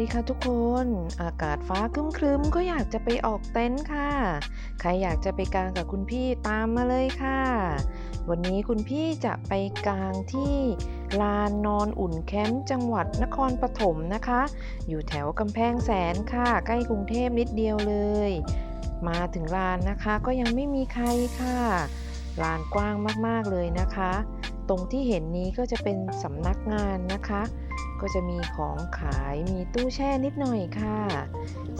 วัสดีค่ะทุกคน อากาศฟ้าครึ้มๆก็อยากจะไปออกเต็นท์ค่ะ ใครอยากจะไปกางกับคุณพี่ตามมาเลยค่ะ วันนี้คุณพี่จะไปกางที่ลานนอนอุ่นแคมป์จังหวัดนครปฐมนะคะ อยู่แถวกำแพงแสนค่ะ ใกล้กรุงเทพนิดเดียวเลย มาถึงลานนะคะก็ยังไม่มีใครค่ะ ลานกว้างมากๆเลยนะคะ ตรงที่เห็นนี้ก็จะเป็นสำนักงานนะคะ ก็จะมีของขายมีตู้แช่นิดหน่อยค่ะ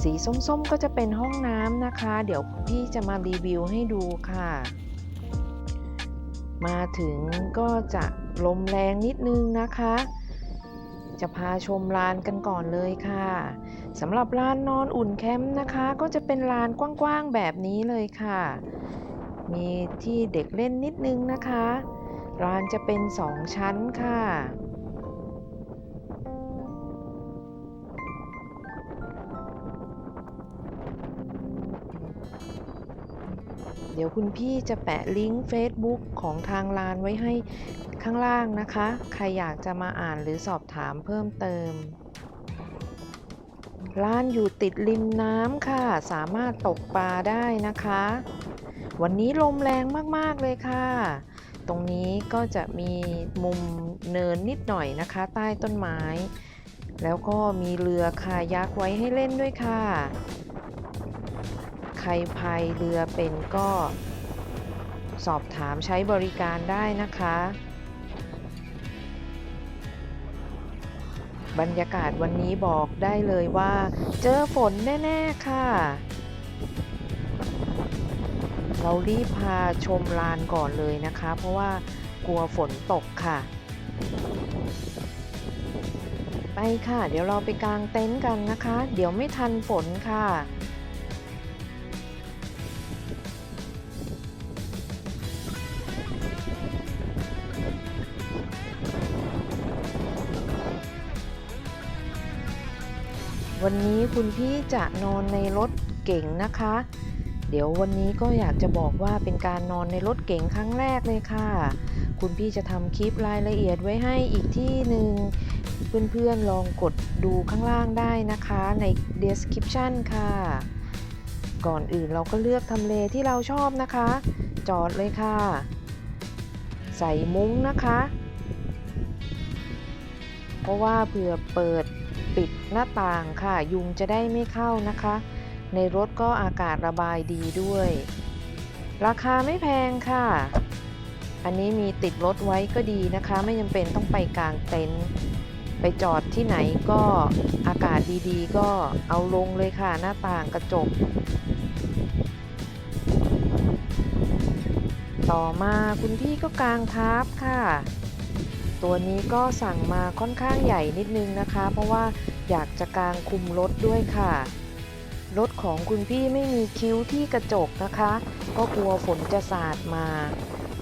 สีส้มๆก็จะเป็นห้องน้ำนะคะ เดี๋ยวพี่จะมารีวิวให้ดูค่ะ มาถึงก็จะลมแรงนิดนึงนะคะ จะพาชมลานกันก่อนเลยค่ะสำหรับลานนอนอุ่นแคมป์นะคะ ก็จะเป็นลานกว้างๆแบบนี้เลยค่ะ มีที่เด็กเล่นนิดนึงนะคะลานจะเป็นสองชั้นค่ะ ดี๋ยวคุณพี่จะแปะลิงก์ Facebook ของทางร้านไว้ให้ข้างล่างนะคะ ใครอยากจะมาอ่านหรือสอบถามเพิ่มเติม ร้านอยู่ติดริมน้ำค่ะ สามารถตกปลาได้นะคะ วันนี้ลมแรงมากๆเลยค่ะ ตรงนี้ก็จะมีมุมเนินนิดหน่อยนะคะ ใต้ต้นไม้ แล้วก็มีเรือคายักไว้ให้เล่นด้วยค่ะ ใครพายเรือเป็นก็สอบถามใช้บริการได้นะคะ บรรยากาศวันนี้บอกได้เลยว่า เจอฝนแน่ ๆ ค่ะ เรารีบพาชมลานก่อนเลยนะคะ เพราะว่ากลัวฝนตกค่ะ ไปค่ะ เดี๋ยวเราไปกางเต็นท์กันนะคะ เดี๋ยวไม่ทันฝนค่ะ วันนี้คุณพี่จะนอนในรถเก๋งนะคะ เดี๋ยววันนี้ก็อยากจะบอกว่าเป็นการนอนในรถเก๋งครั้งแรกเลยค่ะ คุณพี่จะทำคลิปรายละเอียดไว้ให้อีกที่หนึ่งเพื่อนๆลองกดดูข้างล่างได้นะคะใน description ค่ะ ก่อนอื่นเราก็เลือกทำเลที่เราชอบนะคะ จอดเลยค่ะ ใส่มุ้งนะคะ เพราะว่าเผื่อเปิด ปิดหน้าต่างค่ะ ยุงจะได้ไม่เข้านะคะ ในรถก็อากาศระบายดีด้วย ราคาไม่แพงค่ะ อันนี้มีติดรถไว้ก็ดีนะคะ ไม่จำเป็นต้องไปกลางเต็นท์ไปจอดที่ไหนก็อากาศดีๆ ก็เอาลงเลยค่ะหน้าต่างกระจก ต่อมาคุณพี่ก็กางทับค่ะ ตัวนี้ก็สั่งมาค่อนข้างใหญ่นิดนึงนะคะ เพราะว่าอยากจะกางคุมรถด้วยค่ะรถของคุณพี่ไม่มีคิ้วที่กระจกนะคะ ก็กลัวฝนจะสาดมา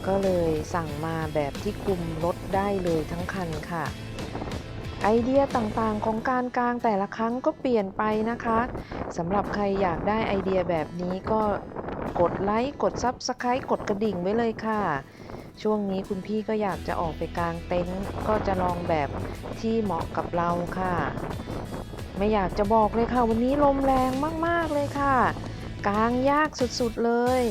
ก็เลยสั่งมาแบบที่คุมรถได้เลยทั้งคันค่ะ ไอเดียต่างๆของการกลางแต่ละครั้งก็เปลี่ยนไปนะคะสำหรับใครอยากได้ไอเดียแบบนี้ก็กดไลค์ กด Subscribe กดกระดิ่งไว้เลยค่ะ ช่วงนี้คุณพี่ก็อยากจะออกไปกางเต็นท์ก็จะลองแบบที่เหมาะกับเราค่ะ ไม่อยากจะบอกเลยค่ะ วันนี้ลมแรงมาก ๆ เลยค่ะ กางยากสุด ๆ เลย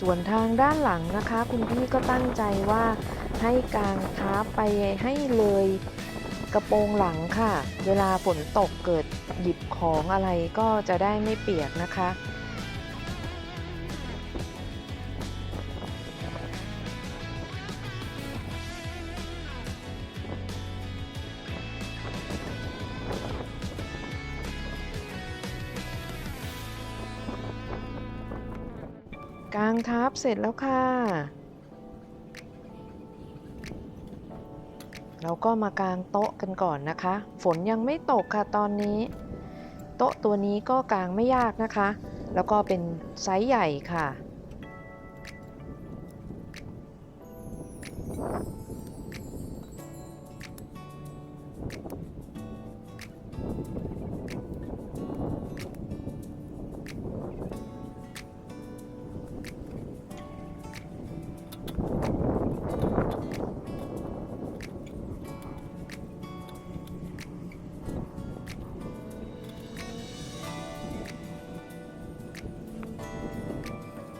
ส่วนทางด้านหลังนะคะ คุณพี่ก็ตั้งใจว่า ให้กางเท้าไปให้เลยกระโปรงหลังค่ะ เวลาฝนตกเกิดหยิบของอะไรก็จะได้ไม่เปียกนะคะ กางทับเสร็จแล้วค่ะ เราก็มากางโต๊ะกันก่อนนะคะ ฝนยังไม่ตกค่ะตอนนี้ โต๊ะตัวนี้ก็กางไม่ยากนะคะ แล้วก็เป็นไซส์ใหญ่ค่ะ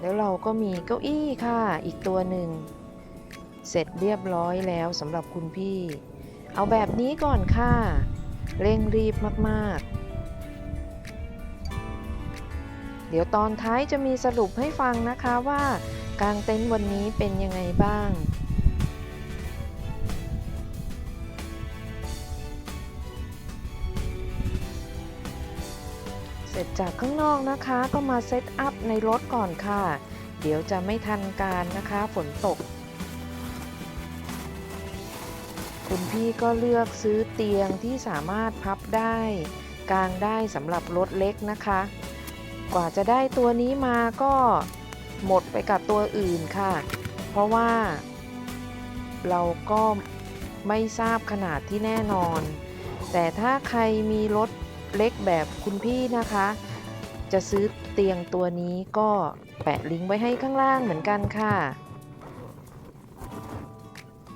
แล้วเราก็มีเก้าอี้ค่ะอีกตัวหนึ่ง เสร็จเรียบร้อยแล้วสำหรับคุณพี่ เอาแบบนี้ก่อนค่ะ เร่งรีบมากๆ เดี๋ยวตอนท้ายจะมีสรุปให้ฟังนะคะว่ากางเต็นท์วันนี้เป็นยังไงบ้าง ร็จจากข้างนอกนะคะก็มาเซตอัพในรถก่อนค่ะ เดี๋ยวจะไม่ทันการนะคะฝนตก คุณพี่ก็เลือกซื้อเตียงที่สามารถพับได้ กางได้สำหรับรถเล็กนะคะ กว่าจะได้ตัวนี้มาก็หมดไปกับตัวอื่นค่ะ เพราะว่า เราก็ไม่ทราบขนาดที่แน่นอน แต่ถ้าใครมีรถ เล็กแบบคุณพี่นะคะ จะซื้อเตียงตัวนี้ก็แปะลิงก์ไว้ให้ข้างล่างเหมือนกันค่ะ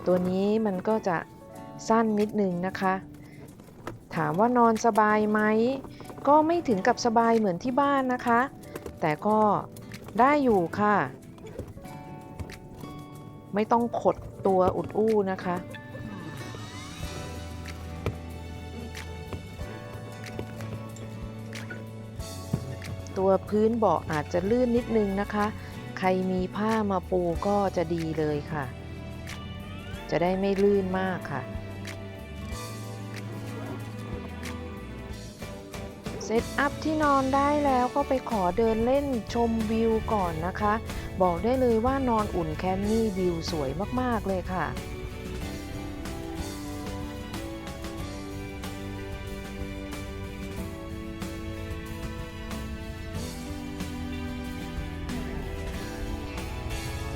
ตัวนี้มันก็จะสั้นนิดนึงนะคะ ถามว่านอนสบายไหม ก็ไม่ถึงกับสบายเหมือนที่บ้านนะคะ แต่ก็ได้อยู่ค่ะ ไม่ต้องขดตัวอุดอู้นะคะ ตัวพื้นเบาะอาจจะลื่นนิดนึงนะคะ ใครมีผ้ามาปูก็จะดีเลยค่ะ จะได้ไม่ลื่นมากค่ะ เซตอัพที่นอนได้แล้วก็ไปขอเดินเล่นชมวิวก่อนนะคะ บอกได้เลยว่านอนอุ่นแคมป์นี่วิวสวยมาก ๆ เลยค่ะ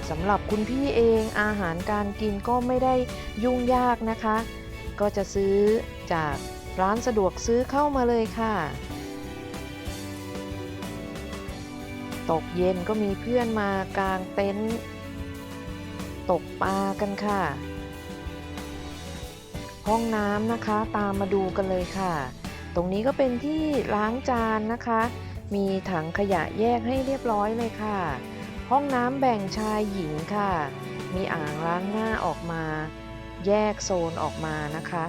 สำหรับคุณพี่เองอาหารการกินก็ไม่ได้ยุ่งยากนะคะ ก็จะซื้อจากร้านสะดวกซื้อเข้ามาเลยค่ะ ตกเย็นก็มีเพื่อนมากางเต็นท์ตกปลากันค่ะ ห้องน้ำนะคะตามมาดูกันเลยค่ะ ตรงนี้ก็เป็นที่ล้างจานนะคะ มีถังขยะแยกให้เรียบร้อยเลยค่ะ ห้องน้ำแบ่งชายหญิงค่ะ มีอ่างล้างหน้าออกมา แยกโซนออกมานะคะ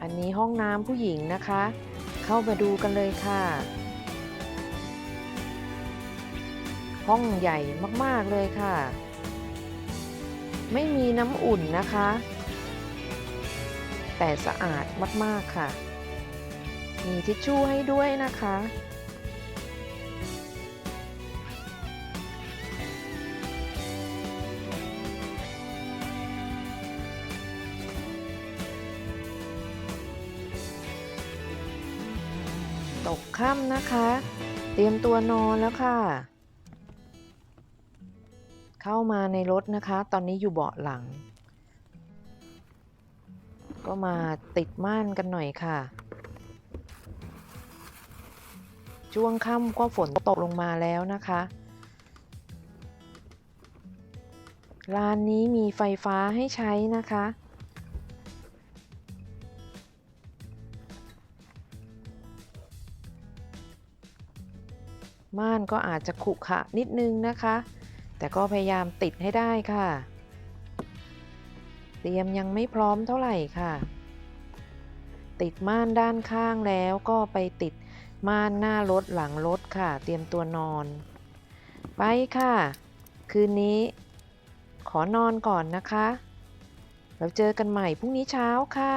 อันนี้ห้องน้ำผู้หญิงนะคะ เข้ามาดูกันเลยค่ะ ห้องใหญ่มากๆเลยค่ะ ไม่มีน้ำอุ่นนะคะ แต่สะอาดมากๆค่ะ มีทิชชู่ให้ด้วยนะคะ ตกค่ำนะคะ เตรียมตัวนอนแล้วค่ะ เข้ามาในรถนะคะ ตอนนี้อยู่เบาะหลัง ก็มาติดม่านกันหน่อยค่ะ ช่วงค่ำก็ฝนตกลงมาแล้วนะคะร้านนี้มีไฟฟ้าให้ใช้นะคะ ม่านก็อาจจะขรุขระนิดนึงนะคะ แต่ก็พยายามติดให้ได้ค่ะ เตรียมยังไม่พร้อมเท่าไหร่ค่ะ ติดม่านด้านข้างแล้วก็ไปติด ม่านหน้ารถหลังรถค่ะ เตรียมตัวนอน ไปค่ะ คืนนี้ ขอนอนก่อนนะคะ แล้วเจอกันใหม่พรุ่งนี้เช้าค่ะ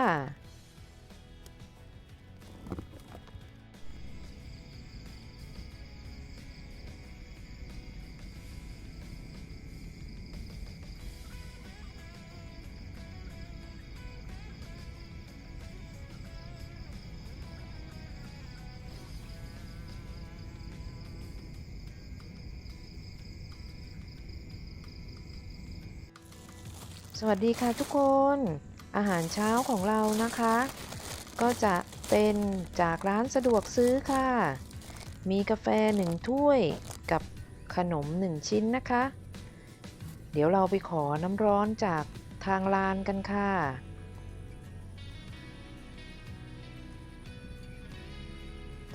สวัสดีค่ะทุกคน อาหารเช้าของเรานะคะ ก็จะเป็นจากร้านสะดวกซื้อค่ะ มีกาแฟหนึ่งถ้วยกับขนมหนึ่งชิ้นนะคะ เดี๋ยวเราไปขอน้ำร้อนจากทางร้านกันค่ะ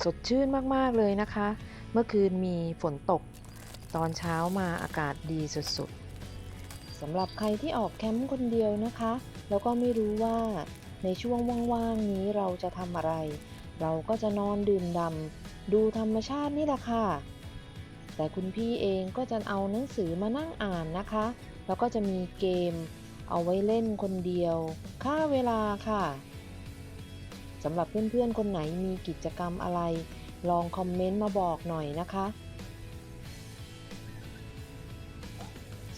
สสดชื่นมาก ๆ เลยนะคะ เมื่อคืนมีฝนตก ตอนเช้ามาอากาศดีสุด ๆ สำหรับใครที่ออกแคมป์คนเดียวนะคะ แล้วก็ไม่รู้ว่าในช่วงว่างๆนี้เราจะทำอะไร เราก็จะนอนดื่มดำดูธรรมชาตินี่แหละค่ะ แต่คุณพี่เองก็จะเอาหนังสือมานั่งอ่านนะคะ แล้วก็จะมีเกม เอาไว้เล่นคนเดียวฆ่าเวลาค่ะสำหรับเพื่อนๆคนไหนมีกิจกรรมอะไร ลองคอมเมนต์มาบอกหน่อยนะคะ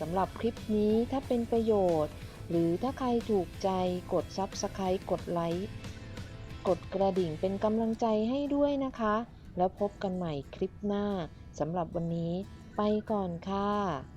สำหรับคลิปนี้ถ้าเป็นประโยชน์ หรือถ้าใครถูกใจกด Subscribe กดไลค์กดกระดิ่งเป็นกำลังใจให้ด้วยนะคะ แล้วพบกันใหม่คลิปหน้าสำหรับวันนี้ไปก่อนค่ะ